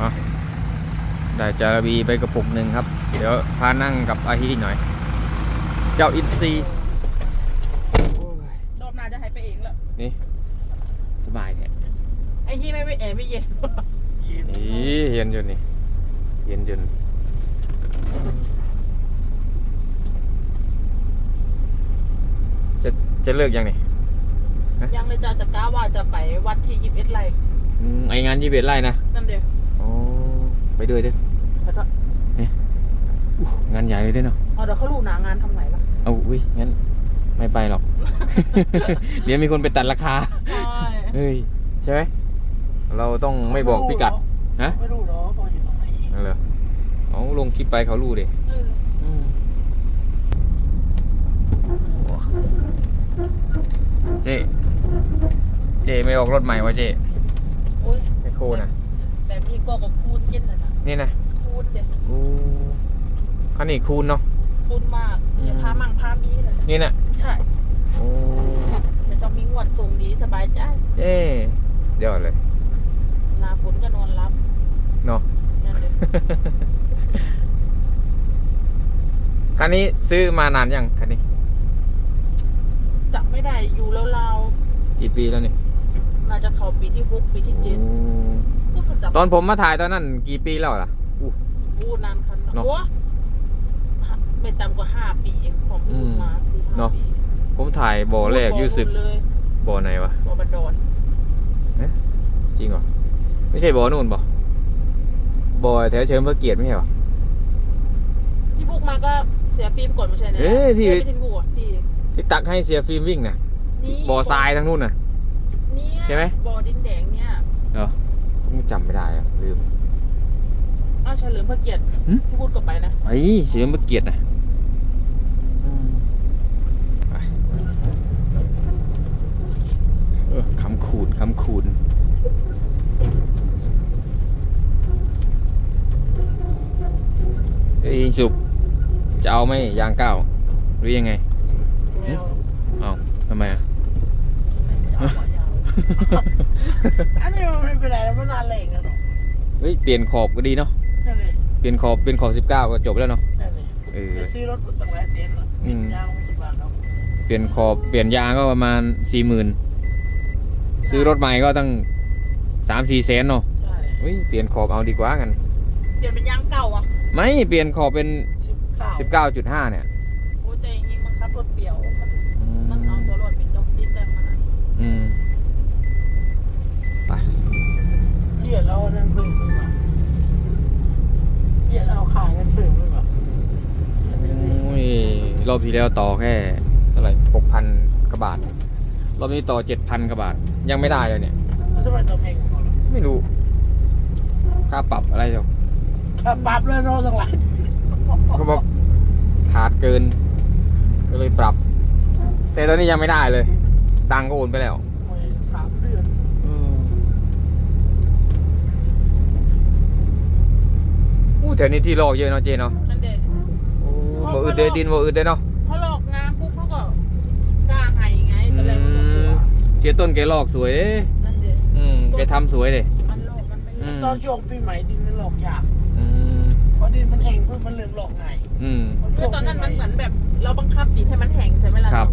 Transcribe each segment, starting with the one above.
อะได้จาระบีไปกระปุกหนึ่งครับ เดี๋ยวพานั่งกับอาฮิหน่อย เจ้าอินซีย์ชอบน่าจะให้ไปเองแหละนี่ สบายแท้ไอ้ที่ไม่ไม่แอร์ไม่เย็นนี่เย็นจนนี่ เย็นจนจะจะเลิกยังนี่ยังเลยจ้าแต่ก้าว่าจะไปวัดที่ยิบเอ็ดไลอืมไองานยี่เบ็ดไร่นะ นั่นเดียว โอ้ไปด้วยเด้อไปเถอะอู้งานใหญ่เลยเด้อเนาะเอาเดี๋ยวเขารู้หนางานทำไหนล่ะเอาอุ้ยงั้นไม่ไปหรอก เดี๋ยวมีคนไปตัดราคาใช่เฮ้ยใช่ไหมเราต้องไม่บอกพิกัดฮะไม่รู้หรอกว่าอยู่ตรงไหนนั่นเหรอเอาลงคลิปไปเขารู้ดิเออเจ๊เจ๊ไม่ออกรถใหม่วะเจ๊โอ้ยไม่โคนะ แต่มีก็กับคูณเย็นนะนะนี่นะคูณเดียวโอ้คันนี้คูณเนาะ คูณมากอย่าพามั่งพามีเลยนี่นะใช่โอ้ไม่ต้องมีงวดส่งดีสบายใจเจ๊เดี๋ยวเลยหนาฝนก็นอนรับเนาะนั่นเลยคันนี้ซื้อมานานยังคันนี้จับไม่ได้อยู่แล้วเราวกี่ปีแล้วนี่ๆน่าจะเข้าปีที่หกปีที่เจ็ด โอ้ก็จับตอนผมมาถ่ายตอนนั้นกี่ปีแล้วล่ะอู้พูดนานคันเนอะ โอ้ไม่ต่ำกว่าห้าปีเองของพี่อืมมาสี่ห้าเนอะปีผมถ่ายบ่อแรกยูสึกเลยบ่อไหนวะบ่อบันดอนจริงเหรอ ไม่ใช่บ่อนู่นบ่บ่อแถวเชิงพระเกียรติไม่ใช่เหรอ พี่บุ๊กมาก็เสียฟิล์มก่อนไม่ใช่นะเอ้ยที่ไม่ใช่พี่บุ๊กอะพี่ที่ตักให้เสียฟิล์มวิ่งน่ะนี่บ่อทรายทั้งนู่นน่ะเนี่ยใช่ไหม บ่อดินแดงเนี่ยเหรอ ผมจำไม่ได้อะลืม อ้าวเฉลิมพระเกียรติหึพี่พูดกลับไปนะ ไอ้เสียงพระเกียรติน่ะอืมไปเออคำขูดคำขูดเอ้ยสุกจะเอาไหมยางก้าวหรือยังไง ไม่เอาเอาทำไมอะยาวๆยาว อันนี้มันไม่เป็นไรแล้วมันนานแรงแล้วเนาะเฮ้ยเปลี่ยนขอบก็ดีเนาะนั่นเลยเปลี่ยนขอบเป็นขอบ19ก็จบแล้วเนาะนั่นเลยเออไปซื้อรถตั้งหลายแสนแล้วอืม ยางไม่กี่บาทหรอกเปลี่ยนขอบเปลี่ยนยางก็ประมาณ40,000ซื้อรถใหม่ก็ตั้ง3-4แสนเนาะใช่เฮ้ยเปลี่ยนขอบเอาดีกว่ากัน เปลี่ยนเป็นยางเก่าอะไม่เปลี่ยนขอบเป็นสิบเก้า19.5เนี่ย โอ้แต่จริงๆมันขับรถเปรียวมัน อื มันเอา ม ตัวรถเป็นดอกติดแต่มันอะ อืม ไป เรียกเอาอันนั้นเพิ่มขึ้นมาเรียกเอาค่านั้นเพิ่มขึ้นมาอันนี้โอ้ยรอบที่แล้วต่อแค่เท่าไหร่6,000กว่าบาท รอบนี้ต่อ7,000กว่าบาท ยังไม่ได้เลยเนี่ย แล้วทำไมต้องแพงกว่าเราไม่รู้ ค่าปรับอะไรเดี๋ยวค่าปรับเลยเนาะตั้งหลายเขาบอกขาดเกิน ก็เลยปรับ แต่ตอนนี้ยังไม่ได้เลย ตังค์ก็โอนไปแล้ว โอ้ยสามเดือน อู้แถวนี้ที่ลอกเยอะเนาะเจเนาะนั่นเด็โอ้บ่อึดเด้ดินบ่อึดเด้เนาะพอหลอกงานปุ๊บเขาก็กล้าให้ไงตอนแรกมันก็กลัวเสียต้นแกลอกสวยเด้นั่นเด็อืมแกทำสวยเด้มันหลอกมันไม่อืมตอนช่วงปีใหม่ดินมันหลอกยากอืมเพราะดินมันแห้งเพื่อมันเลื่อนหลอกง่ายอืม คือตอนนั้นมันเหมือนแบบเราบังคับดินให้มันแห้งใช่ไหมล่ะครับ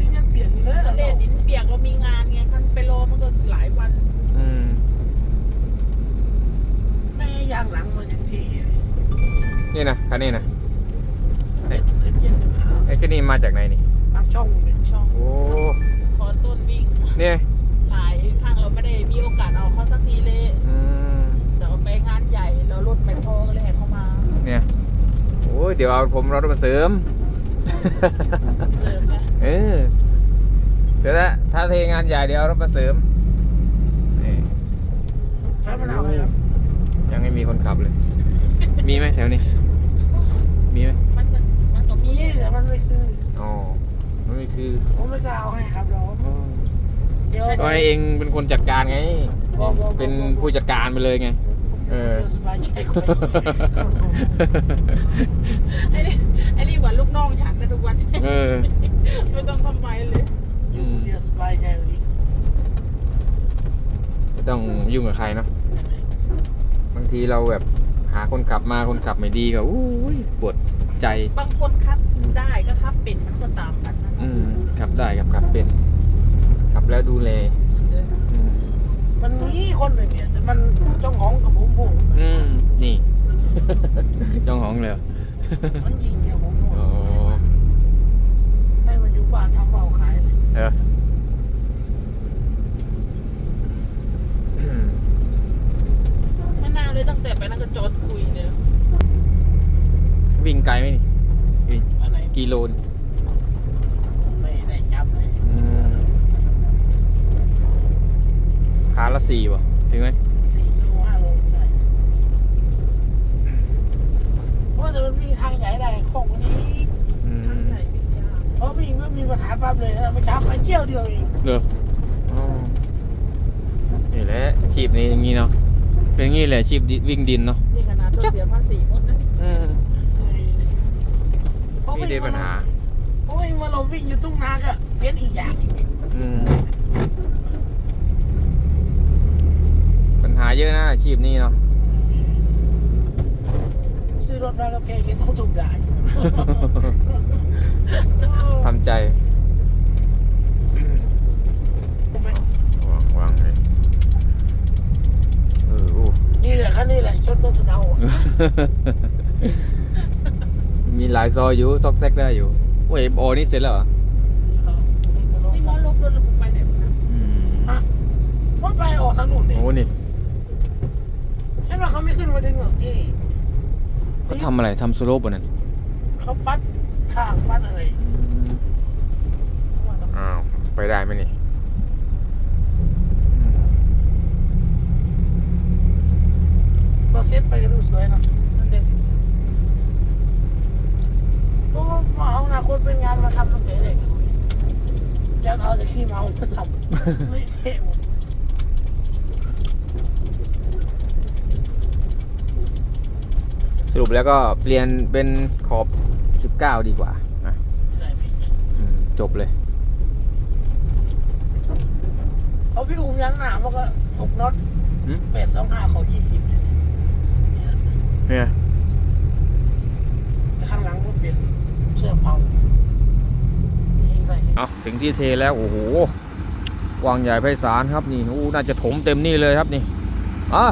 ดินยังเปลี่ยนอยู่เลยนั่นะนเด็ดินเปียกเรามีงานไงคันไปรอมันก็หลายวันอืมแม่ ยางหลังมันยังทีเลยนี่นะคันนี้นะเด็ดเด็ดเย็นจะมาไอ้คันนี้มาจากไหนนี่ปากช่องมันเป็นช่องโอ้ขอต้นวิ่งเนี่ยหลายครั้งเราไม่ได้มีโอกาสเอาเข้าสักทีเลยอืมเดี๋ยวไปงานใหญ่แล้วรถไม่พอก็เลยให้เขามา เนี่ยโอ้ยเดี๋ยวเอาผมรถมาเสริมเสริมนะเออเดี๋ยวนะถ้าเทงานใหญ่เดี๋ยวเอารถมาเสริมนี่ใช้มะนาวไหมครับ ยังไม่มีคนขับเลย มีไหมแถวนี้ มีไหมมันก็มันก็มีมีแต่มันไม่คืออ๋อมันไม่คือผมไม่กล้าเอาให้ครับเราอ๋อเดี๋ยวก็ให้เองเป็นคนจัดการไง บอกบอกเป็นผู้จัดการไปเลยไง เออ สบายใจกว่าไอ้นี่ไอ้นี่เหมือนลูกน้องฉันนะทุกวัน เออไม่ต้องทำไมเลยอยู่คนเดียวสบายใจกว่าอีกไม่ต้องยุ่งกับใครเนาะนั่นเอง ทีเราแบบหาคนขับมาคนขับไม่ดีก็อู้ยปวดใจ บางคนครับได้ก็ครับเป็นมันก็ตามกันนะอืมขับได้ครับขับเป็นขับแล้วดูแลอืมมันมีคนหนึ่งเนี่ยแต่มันเจ้าของกับผมผมอืมนี่ เจ้าของเลยเหรอมันยิงเนี่ยผมผมอ๋อให้มันอยู่บ้านทำเบาขายเลยเอออืม ไม่น่าเลยตั้งแต่ไปนั่นก็ จอดคุยเลยวิ่งไกลไหมนี่วิ่งอะไรกิโลนไม่ได้จับเลยอืมขาละสี่วะถึงไหมสี่โลห้าโลได้เพราะว่าแต่มันวิ่งทางใหญ่ได้ของวันนี้อืทางมไหนวิ่งยากเพราะวิ่งไม่มีปัญหาปั๊บเลยนะไม่ช้าไปเที่ยวเดียวเองเหรออ๋อนี่แหละชีพนี้อย่างนี้เนาะ เป็นอย่างนี้แหละชีพดิวิ่งดินเนาะนี่ขนาดต้องเสียภาษีหมดนะอืมเพราะนี่วิ่งได้ปัญหาเพราะวิ่งมาเราวิ่งอยู่ทุ่งนาก็เป็นอีกอย่างหนึ่งอืมปัญหาเยอะนะอาชีพนี้เนาะซื้อรถมากับแกก็ต้องถูกด่าอยู่ ทำใจใช่ไหมวางวางเลยเออโอ้ นี่แหละ คันนี้แหละชนต้นสะเดาอะมีหลายซอยอยู่ซอกแซกได้อยู่โอ้ยโอนี่เสร็จแล้วเหรอนี่มอลบรถระบุไปไหนวะนะอืมว่าไปออกทางนู้นเนี่ยโอ้นี่ฉันว่าเขาไม่ขึ้นมาดึงหรอกที่เขาทำอะไรทำสโลปบนนั้นเขาปัดข้างปัดอะไรอ้าวไปได้ไหมนี่ ก็เซ็ตไปก็ดูสวยนะนั่นเด็กเพราะว่ามาเอาอนาคตเป็นงานมาทำตั้งแต่เด็กจะเอาแต่ขี้เมามาทำไม่เท่หมดสรุปแล้วก็เปลี่ยนเป็นขอบ 19 ดีกว่านะได้ไหมอืมจบเลย เอาพี่อุ้มยังหนามันก็หกน็อตหืมแปดสองห้าเขายี่สิบเลยเนี่ย เนี่ยข้างหลังก็เป็นเสื้อเผายิงใส่เอาถึงที่เทแล้วโอ้โหวางใหญ่ไพศาลครับนี่อู้น่าจะถมเต็มนี่เลยครับนี่อะ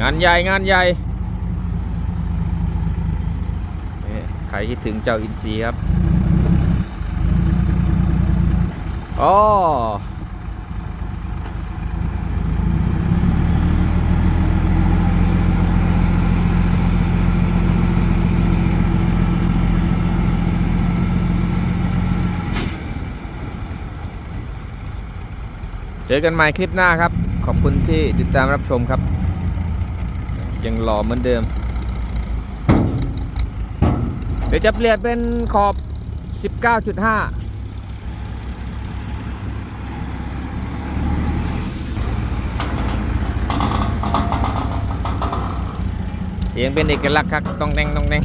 งานใหญ่งานใหญ่นี่ใครคิดถึงเจ้าอินซีย์ครับ อ๋อเจอกันใหม่คลิปหน้าครับ ขอบคุณที่ติดตามรับชมครับ ยังหล่อเหมือนเดิม เดี๋ยวจะเปลี่ยนเป็นขอบ 19.5 เสียงเป็นเอกลักษณ์ครับต้องแดงต้องแดง